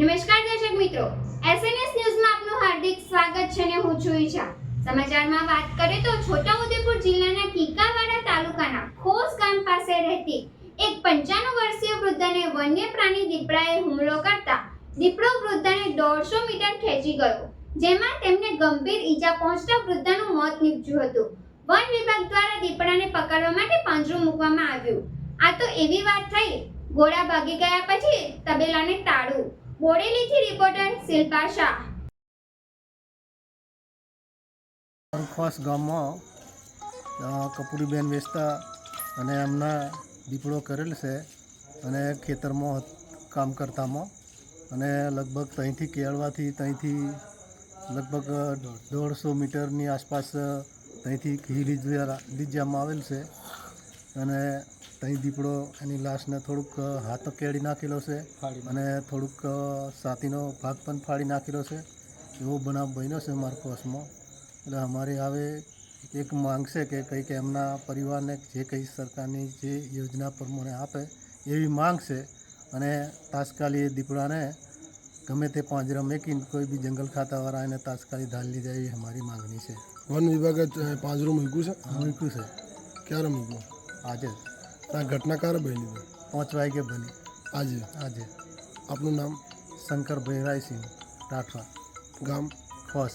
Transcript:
નમસ્કાર દર્શક મિત્રો એસએનએસ ન્યૂઝમાં આપનું હાર્દિક સ્વાગત છે અને હું છું ઈશા. સમાચારમાં વાત કરીએ તો છોટાઉદેપુર જિલ્લાના કિકાવાડા તાલુકાના ખોસ ગામ પાસે રહેતી એક પંચાણું વર્ષીય વૃદ્ધાને વન્ય પ્રાણી દીપડાએ હુમલો કરતા દીપડો વૃદ્ધાને દોઢસો મીટર ખેંચી ગયો, જેમાં તેમને ગંભીર ઈજા પહોંચતા વૃદ્ધાનું મોત નીપજ્યું હતું. વન વિભાગ દ્વારા દીપડાને પકડવા માટે પાંજરું મૂકવામાં આવ્યું. આ તો એવી વાત થઈ ઘોડા ભાગી ગયા પછી તબેલાને તાળું બોડેલીથી રિપોર્ટર શિલ્પા શાહ. ખાસ ગામમાં કપૂરીબેન વેચતા અને એમના દીપડો કરેલ છે અને ખેતરમાં કામ કરતામાં. અને લગભગ ત્યાંથી કેળવાથી ત્યાંથી લગભગ દોઢસો મીટરની આસપાસ ત્યાંથી ઘી લીધા લીધવામાં આવેલ છે. અને ત્યાં દીપડો એની લાશને થોડુંક હાથ કેળી નાખેલો છે અને થોડુંક છાતીનો ભાગ પણ ફાડી નાખેલો છે. એવો બનાવ બન્યો છે મારા કોસમાં. એટલે અમારી હવે એક માંગ છે કે કંઈક એમના પરિવારને જે કંઈ સરકારની જે યોજના પ્રમાણે આપે એવી માંગ છે. અને તાત્કાલિક એ દીપડાને ગમે તે પાંજરા મેકીને કોઈ બી જંગલ ખાતાવાળા એને તાત્કાલિક ધાલી જાય એવી અમારી માંગણી છે. વન વિભાગે પાંજરું મૂક્યું છે? મૂક્યું છે. ક્યારે મૂક્યું? આજે જ. આ ઘટના ક્યારે બની પાંચ વાગે બની. આજે આજે. આપનું નામ શંકર ભૈરાયસિંહ રાઠવા. ગામ ખોસ.